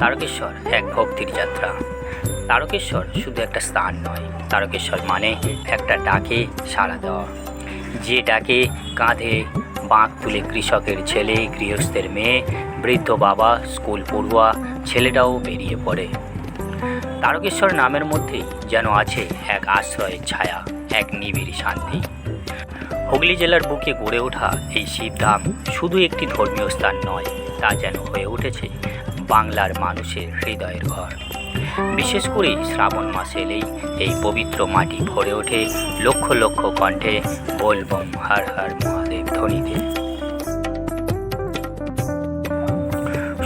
তারকেশ্বর এক ভক্তির যাত্রা। তারকেশ্বর শুধু একটা স্থান নয়, তারকেশ্বর মানে একটা ডাকে সাড়া দেওয়া। যে ডাকে কাঁধে বাঁক তুলে কৃষকের ছেলে, গৃহস্থের মেয়ে, বৃদ্ধ বাবা, স্কুল পড়ুয়া, ছেলেটাও বেরিয়ে পড়ে। তারকেশ্বর নামের মধ্যেই যেন আছে এক আশ্রয়ের ছায়া, এক নিবিড় শান্তি। হুগলি জেলার বুকে গড়ে ওঠা এই শিবধাম শুধু একটি ধর্মীয় স্থান নয়, তা যেন হয়ে উঠেছে বাংলার মানুষের হৃদয়ের ঘর। বিশেষ করে শ্রাবণ মাসে এলেই এই পবিত্র মাটি ভরে ওঠে লক্ষ লক্ষ কণ্ঠে বলবম হার হার মহাদেব ধ্বনিতে।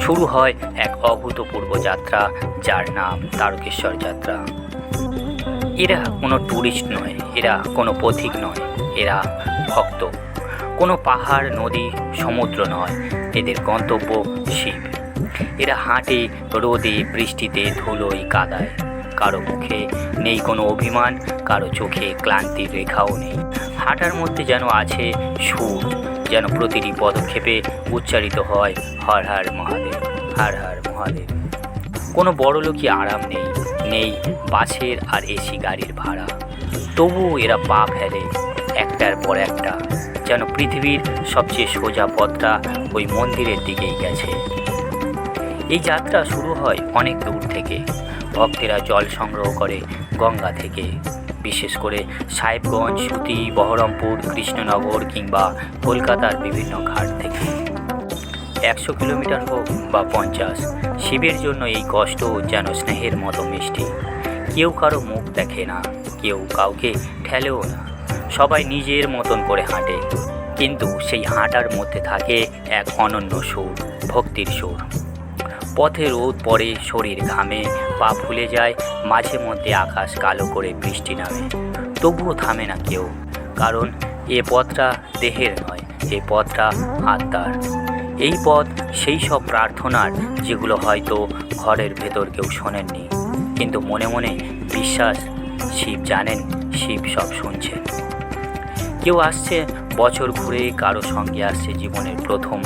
শুরু হয় এক অভূতপূর্ব যাত্রা, যার নাম তারকেশ্বর যাত্রা। এরা কোনো ট্যুরিস্ট নয়, এরা কোনো পথিক নয়, এরা ভক্ত। কোনো পাহাড়, নদী, সমুদ্র নয়, এদের গন্তব্য শিব। এরা হাঁটে, রোদে, বৃষ্টিতে, ধুলোয় কাদায়। কারও মুখে নেই কোনো অভিমান, কারও চোখে ক্লান্তির রেখাও নেই। হাঁটার মধ্যে যেন আছে সুর, যেন প্রতিটি পদক্ষেপে উচ্চারিত হয় হর হর মহাদেব, হর হর মহাদেব। কোনো বড়লোকই আরাম নেই নেই বাসের আর এসি গাড়ির ভাড়া। তবুও এরা পা ফেলে একটার পর একটা, যেন পৃথিবীর সবচেয়ে সোজা পথটা ওই মন্দিরের দিকেই গেছে। এই যাত্রা শুরু হয় অনেক দূর থেকে। ভক্তেরা জল সংগ্রহ করে গঙ্গা থেকে। বিশেষ করে সাহেবগঞ্জ সুতি বহরমপুর, কৃষ্ণনগর কিংবা কলকাতার বিভিন্ন ঘাট থেকে। একশো কিলোমিটার হোক বা পঞ্চাশ, শিবের জন্য এই কষ্ট যেন স্নেহের মতো মিষ্টি। কেউ কারও মুখ দেখে না, কেউ কাউকে ঠেলেও না। সবাই নিজের মতন করে হাঁটে, কিন্তু সেই হাঁটার মধ্যে থাকে এক অনন্য সুর, ভক্তির সুর। পথে রোদ পড়ে শরীর ঘামে, পা ফুলে যায়, মাঝে মধ্যে আকাশ কালো করে বৃষ্টি নামে। তবুও থামে না কেউ, কারণ এ পথটা দেহের নয়, এ পথটা আত্মার। এই পথ, সেই সব প্রার্থনার যেগুলো হয়তো ঘরের ভেতর কেউ শোনেননি, কিন্তু মনে মনে বিশ্বাস শিব জানেন, শিব সব শুনছেন। কেউ আসছে, বছর ঘুরে কারও সঙ্গে আসছে জীবনের প্রথম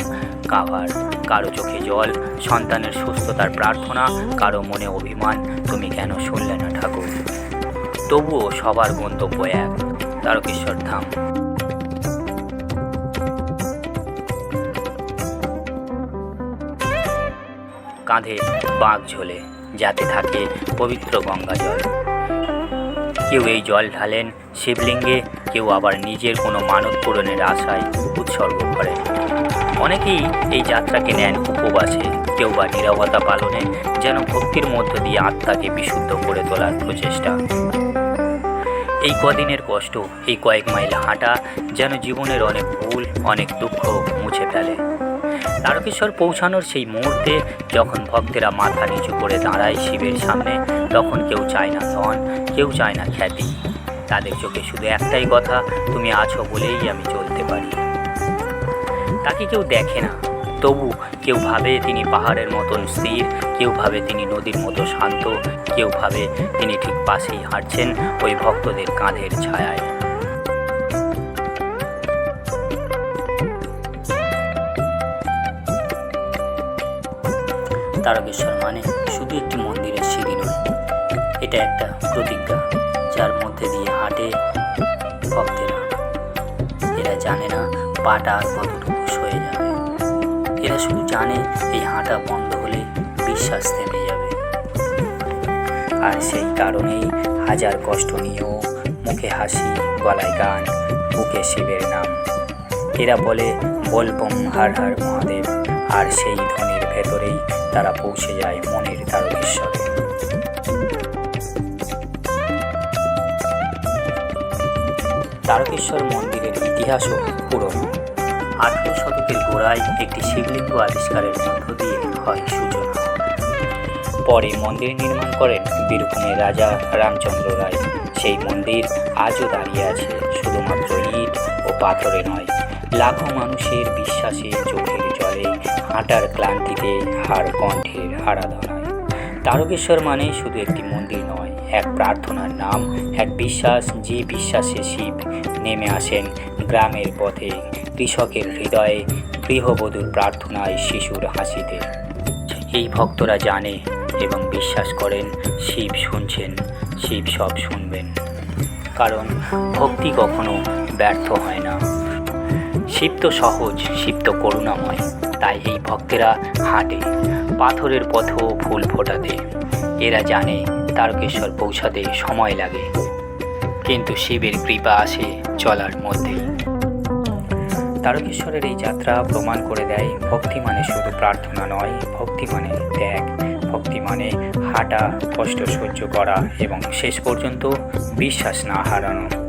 কাভার কারও চোখে জল, সন্তানের সুস্থতার প্রার্থনা, কারও মনে অভিমান, তুমি কেন শুনলে না ঠাকুর? তবুও সবার গন্তব্য এক, তারকেশ্বর ধাম। কাঁধে বাঁক ঝোলে, যাতে থাকে পবিত্র গঙ্গা জল। কেউ এই জল ঢালেন শিবলিঙ্গে, কেউ আবার নিজের কোনো মানত পূরণের আশায় উৎসর্গ করেন। অনেকেই এই যাত্রাকে নেন উপবাসে। কেউ বা নিরবতা পালনে যেন ভক্তির মধ্য দিয়ে আত্মাকে বিশুদ্ধ করে তোলার প্রচেষ্টা। এই কদিনের কষ্ট, এই কয়েক মাইল হাঁটা যেন জীবনের অনেক ভুল, অনেক দুঃখ মুছে ফেলে। তারকেশ্বর পৌঁছানোর সেই মুহূর্তে যখন ভক্তেরা মাথা নিচু করে দাঁড়ায় শিবের সামনে, তখন কেউ চায় না ধন, কেউ চায় না খ্যাতি। তাদের চোখে শুধু একটাই কথা, তুমি আছো বলেই আমি চলতে পারি। তাকে কেউ দেখে না। তবু কেউ ভাবে তিনি পাহাড়ের মতন স্থির, কেউ ভাবে তিনি নদীর মতো শান্ত, কেউ ভাবে তিনি ঠিক পাশেই হাঁটছেন ওই ভক্তদের কাঁধের ছায়ায়। তারকেশ্বর মানে শুধু একটি মন্দিরের সিঁড়ি নয়, এটা একটা প্রতিজ্ঞা যার মধ্যে দিয়ে হাঁটে ভক্তেরা। এরা জানে না পাটা কতটুকু সয়ে যাবে? এরা শুধু জানে এই হাঁটা বন্ধ হলে বিশ্বাস থেমে যাবে। আর সেই কারণেই হাজার কষ্ট নিয়েও মুখে হাসি, গলায় গান, বুকে শিবের নাম। এরা বলে বলবম হার হার, মহাদেব। আর সেই ধ্বনির ভেতরেই তারা পৌঁছে যায় মনের তারকেশ্বরে। তারকেশ্বর মন্দিরের ইতিহাসও পুরনো আঠেরো শতকের গোড়ায় একটি শিবলিঙ্গ আবিষ্কারের মধ্য দিয়ে হয় সূচনা পরে মন্দির নির্মাণ করেন বীরভূমের রাজা রামচন্দ্র রায়। সেই মন্দির আজও দাঁড়িয়ে আছে, শুধুমাত্র ইট ও পাথরে নয়, লাখো মানুষের বিশ্বাসে চোখের জলে হাঁটার ক্লান্তিতে হার কণ্ঠের আরাধনায়। তারকেশ্বর মানে শুধু একটি মন্দির নয়, এক প্রার্থনার নাম, এক বিশ্বাস, যে বিশ্বাসে শিব নেমে আসেন গ্রামের পথে। কৃষকের হৃদয়ে গৃহবধূর প্রার্থনায় শিশুর হাসিতে। এই ভক্তরা জানে এবং বিশ্বাস করেন, শিব শুনছেন, শিব সব শুনবেন। কারণ ভক্তি কখনো ব্যর্থ হয় না। শিব তো সহজ শিব তো করুণাময়। তাই এই ভক্তেরা হাঁটে, পাথরের পথেও ফুল ফোটাতে। এরা জানে তারকেশ্বর পৌঁছাতে সময় লাগে। কিন্তু শিবের কৃপা আসে চলার মধ্যেই। তারকেশ্বরের এই যাত্রা প্রমাণ করে দেয়, ভক্তি মানে শুধু প্রার্থনা নয়, ভক্তি মানে ত্যাগ। ভক্তি মানে হাঁটা, কষ্ট সহ্য করা এবং শেষ পর্যন্ত বিশ্বাস না হারানো।